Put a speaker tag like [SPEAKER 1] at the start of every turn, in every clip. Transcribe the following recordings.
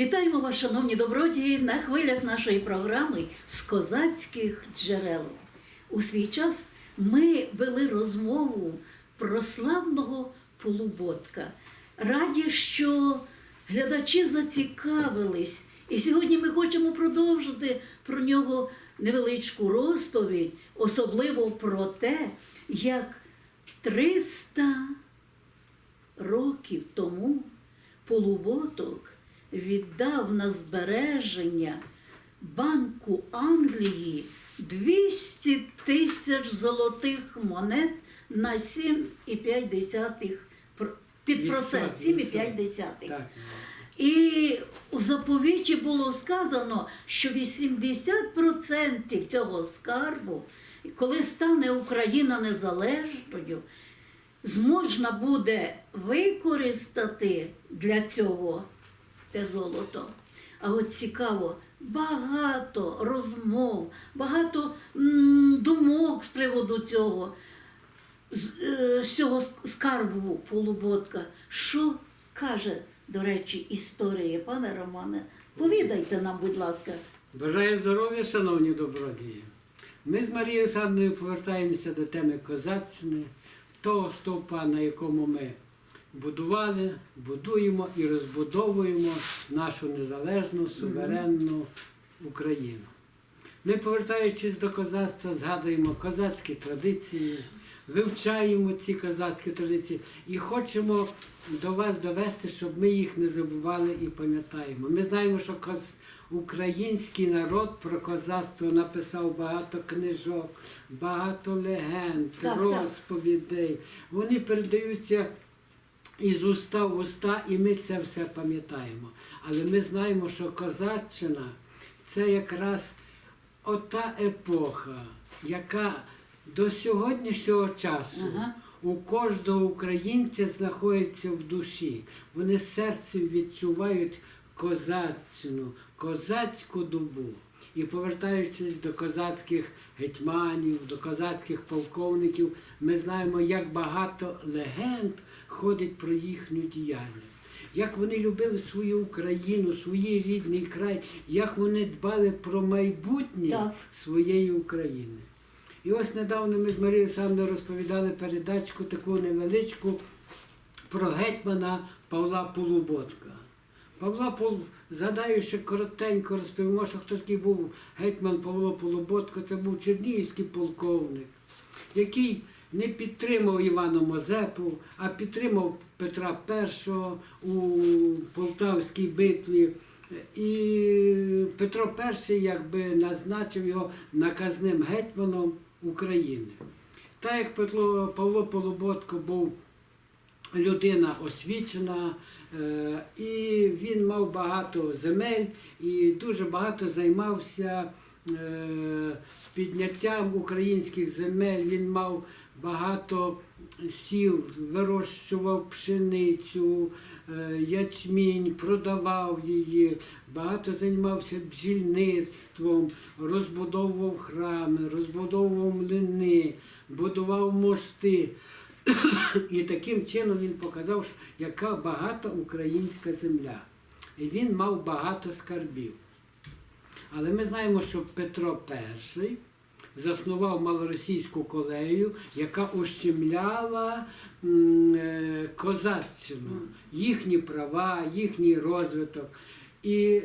[SPEAKER 1] Вітаємо вас, шановні добродії, на хвилях нашої програми з козацьких джерел. У свій час ми вели розмову про славного полуботка. Раді, що глядачі зацікавились, і сьогодні ми хочемо продовжити про нього невеличку розповідь, особливо про те, як 300 років тому полуботок віддав на збереження Банку Англії 200 тисяч золотих монет на 7,5 пр- під процент, 7,5.
[SPEAKER 2] Так.
[SPEAKER 1] І у заповіті було сказано, що 80% цього скарбу, коли стане Україна незалежною, зможна буде використати для цього те золото. А от цікаво, багато розмов, багато думок з приводу цього, з, е, з цього скарбу полуботка. Що каже, до речі, історія, пане Романе? Повідайте нам, будь ласка.
[SPEAKER 2] Бажаю здоров'я, шановні добродії. Ми з Марією Садною повертаємося до теми козаччини, того стовпа, на якому ми будували, будуємо і розбудовуємо нашу незалежну, суверенну Україну. Ми, повертаючись до козацтва, згадуємо козацькі традиції, вивчаємо ці козацькі традиції і хочемо до вас довести, щоб ми їх не забували і пам'ятаємо. Ми знаємо, що український народ про козацтво написав багато книжок, багато легенд, розповідей. Вони передаються із уста в уста, і ми це все пам'ятаємо. Але ми знаємо, що козаччина це якраз ота епоха, яка до сьогоднішнього часу
[SPEAKER 1] Ага.
[SPEAKER 2] у кожного українця знаходиться в душі. Вони серцем відчувають козаччину, козацьку добу. І повертаючись до козацьких гетьманів, до козацьких полковників, ми знаємо, як багато легенд ходить про їхню діяльність. Як вони любили свою Україну, свій рідний край, як вони дбали про майбутнє
[SPEAKER 1] Так.
[SPEAKER 2] своєї України. І ось недавно ми з Марією Савною розповідали передачку таку невеличку про гетьмана Павла Полуботка. Павла Пол, згадаю, ще коротенько розповімо, що хто такий був гетьман Павло Полуботко, це був чернігівський полковник, який не підтримав Івана Мазепу, а підтримав Петра І у Полтавській битві. І Петро І якби назначив його наказним гетьманом України. Так як Павло Полуботко був людина освічена, е, і він мав багато земель і дуже багато займався е, підняттям українських земель. Він мав багато сіл, вирощував пшеницю, е, ячмінь, продавав її, багато займався бджільництвом, розбудовував храми, розбудовував млини, будував мости. І таким чином він показав, що яка багата українська земля. І він мав багато скарбів. Але ми знаємо, що Петро І заснував малоросійську колею, яка ущемляла е, козаччину, їхні права, їхній розвиток. І,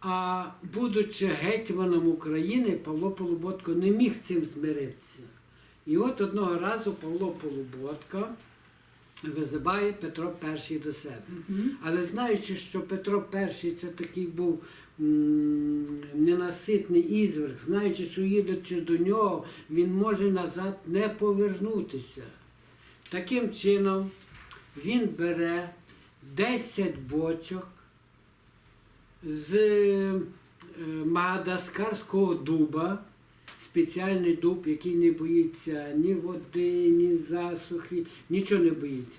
[SPEAKER 2] а будучи гетьманом України, Павло Полуботко не міг з цим змиритися. І от одного разу Павло Полуботко визиває Петро І до себе. Але знаючи, що Петро І це такий був м, ненаситний ізверг, знаючи, що їдучи до нього, він може назад не повернутися. Таким чином він бере 10 бочок з е, Мадагаскарського дуба, спеціальний дуб, який не боїться ні води, ні засухи, нічого не боїться.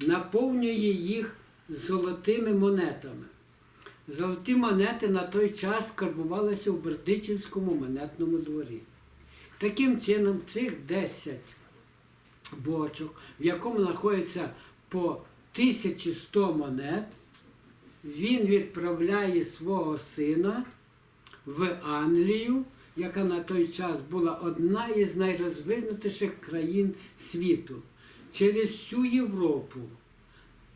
[SPEAKER 2] Наповнює їх золотими монетами. Золоті монети на той час скарбувалися у Бердичівському монетному дворі. Таким чином, цих 10 бочок, в якому знаходиться по 1100 монет, він відправляє свого сина в Англію, яка на той час була одна із найрозвинутіших країн світу, через всю Європу.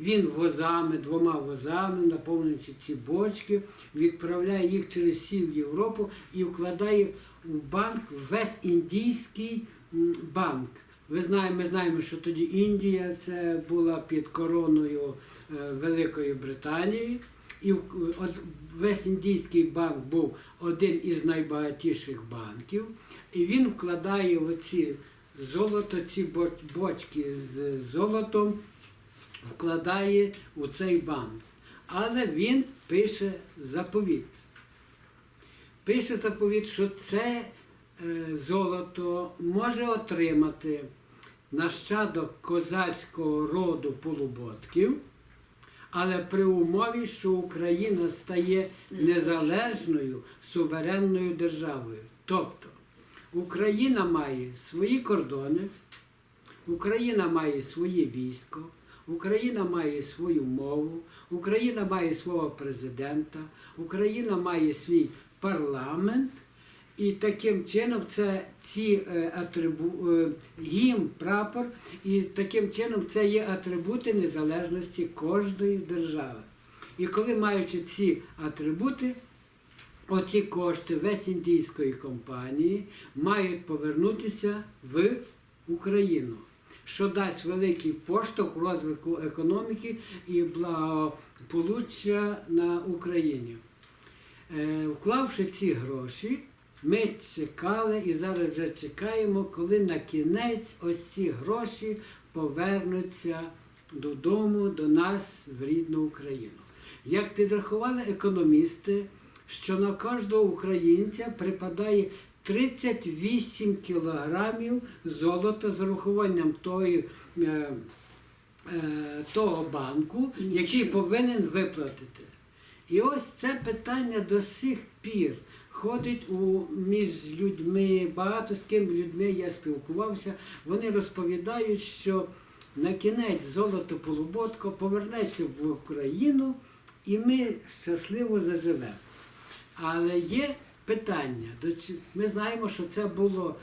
[SPEAKER 2] Він возами, двома возами, наповнюючи ці бочки, відправляє їх через всю Європу і вкладає в банк в Вест-Індійський банк. Ви знаємо, ми знаємо, що тоді Індія це була під короною е, Великої Британії. І в- от Вест-Індійський банк був один із найбагатіших банків, і він вкладає оці золото, ці бочки з золотом вкладає у цей банк. Але він пише заповіт. Пише заповіт, що це е, золото може отримати нащадок козацького роду полуботків, але при умові, що Україна стає незалежною суверенною державою. Тобто Україна має свої кордони, Україна має своє військо, Україна має свою мову, Україна має свого президента, Україна має свій парламент. І таким чином це ці е, атрибу, е, гімн, прапор, і таким чином це є атрибути незалежності кожної держави. І коли маючи ці атрибути, оці кошти Вест-Індійської компанії мають повернутися в Україну, що дасть великий поштовх розвитку економіки і благополуччя на Україні. Е, Вклавши ці гроші, ми чекали і зараз вже чекаємо, коли на кінець ось ці гроші повернуться додому, до нас в рідну Україну. Як підрахували економісти, що на кожного українця припадає 38 кілограмів золота з урахуванням тої, е, е, того банку, який повинен виплатити. І ось це питання до сих пір ходить у, між людьми, багато з ким людьми я спілкувався. Вони розповідають, що на кінець золото полуботко повернеться в Україну і ми щасливо заживемо. Але є питання. Ми знаємо, що це було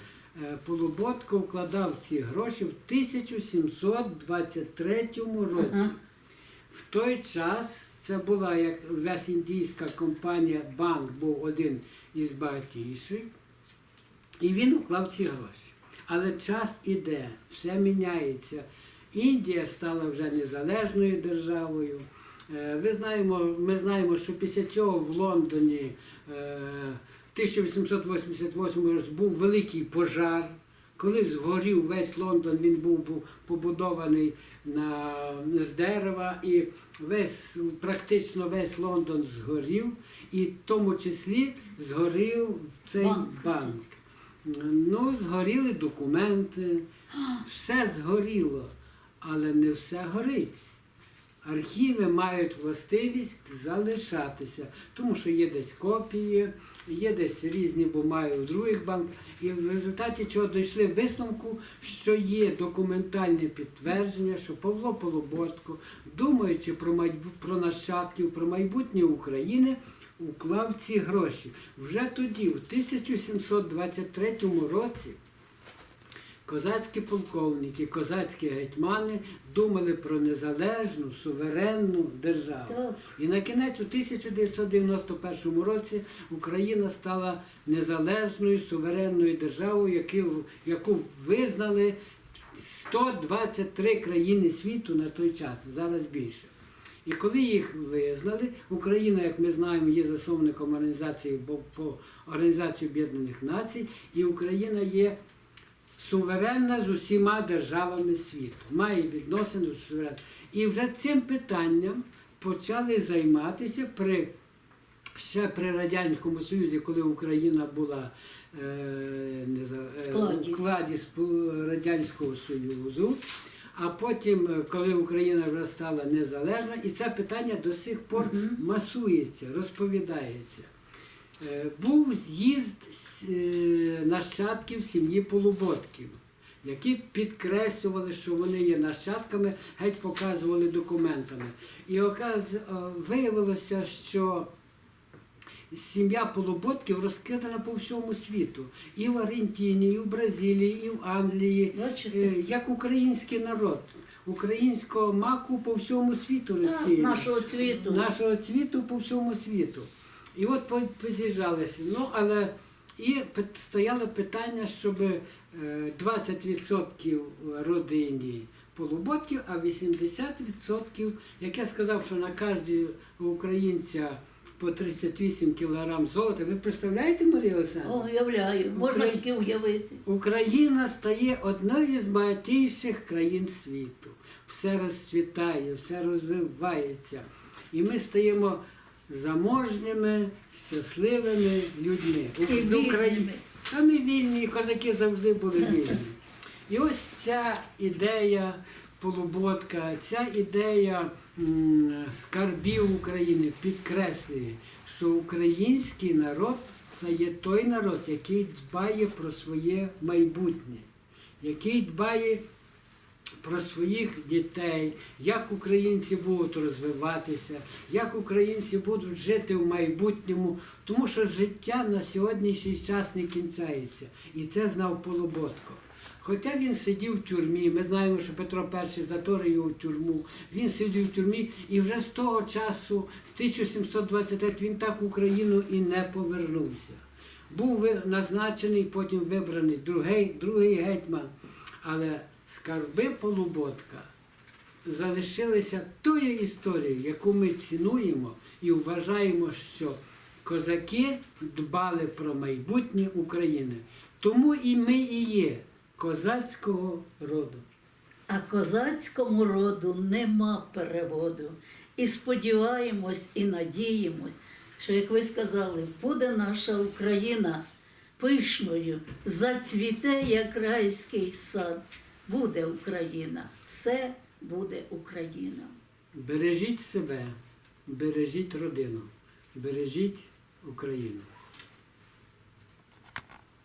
[SPEAKER 2] е, Полуботко вкладав ці гроші в 1723 році. В той час це була як Вест-Індійська компанія, банк був один із багатіших, і він уклав ці гроші. Але час іде, все міняється. Індія стала вже незалежною державою. Е, Ви знаємо, ми знаємо, що після цього в Лондоні е, 1888 році був великий пожар. Коли згорів весь Лондон, він був, був побудований на, з дерева, і весь, практично весь Лондон згорів, і в тому числі згорів цей
[SPEAKER 1] Банк.
[SPEAKER 2] банк. Ну, згоріли документи, все згоріло, але не все горить. Архіви мають властивість залишатися, тому що є десь копії, є десь різні бумаги в других банках. І в результаті чого дійшли висновку, що є документальне підтвердження, що Павло Полуботко, думаючи про, майбу- про нащадків, про майбутнє України, уклав ці гроші. Вже тоді, в 1723 році, Козацькі полковники, козацькі гетьмани думали про незалежну, суверенну державу.
[SPEAKER 1] Так.
[SPEAKER 2] І на кінець у 1991 році Україна стала незалежною суверенною державою, яку, яку визнали 123 країни світу на той час, зараз більше. І коли їх визнали, Україна, як ми знаємо, є засновником організації по Організації Об'єднаних Націй, і Україна є суверенна з усіма державами світу, має відносини з суверенною. І вже цим питанням почали займатися при ще при Радянському Союзі, коли Україна була е, не за, е,
[SPEAKER 1] Складі.
[SPEAKER 2] у складі Радянського Союзу. А потім, е, коли Україна вже стала незалежна, і це питання до сих пор
[SPEAKER 1] Мгм.
[SPEAKER 2] масується, розповідається. Е, Був з'їзд е, нащадків сім'ї Полуботків, які підкреслювали, що вони є нащадками, геть показували документами. І виявилося, що сім'я полуботків розкидана по всьому світу. І в Аргентині, і в Бразилії, і в Англії, Е, як український народ. Українського маку по всьому світу Росії.
[SPEAKER 1] Нашого цвіту.
[SPEAKER 2] Нашого цвіту по всьому світу. І от по- поз'їжджалися. Ну, але і стояло питання, щоб е, 20% родині полуботків, а 80%, як я сказав, що на кожного українця по 38 кілограм золота. Ви представляєте, Марія Олександровна?
[SPEAKER 1] Уявляю, можна
[SPEAKER 2] Україна-
[SPEAKER 1] тільки уявити.
[SPEAKER 2] Україна стає одною з багатійших країн світу. Все розцвітає, все розвивається. І ми стаємо заможніми, щасливими людьми.
[SPEAKER 1] І
[SPEAKER 2] З України. А ми вільні, козаки завжди були вільні. І ось ця ідея полуботка, ця ідея скарбів України підкреслює, що український народ це є той народ, який дбає про своє майбутнє, який дбає про своїх дітей, як українці будуть розвиватися, як українці будуть жити в майбутньому, тому що життя на сьогоднішній час не кінчається. І це знав Полуботко. Хоча він сидів в тюрмі, ми знаємо, що Петро І заторив його в тюрму, він сидів в тюрмі, і вже з того часу, з 1723, він так в Україну і не повернувся. Був назначений, потім вибраний другий, другий гетьман. Але скарби Полуботка залишилися тою історією, яку ми цінуємо і вважаємо, що козаки дбали про майбутнє України. Тому і ми і є козацького роду.
[SPEAKER 1] А козацькому роду нема переводу. І сподіваємось, і надіємось, що, як ви сказали, буде наша Україна пишною, зацвіте, як райський сад. Буде Україна, все буде Україна.
[SPEAKER 2] Бережіть себе, бережіть родину, бережіть Україну.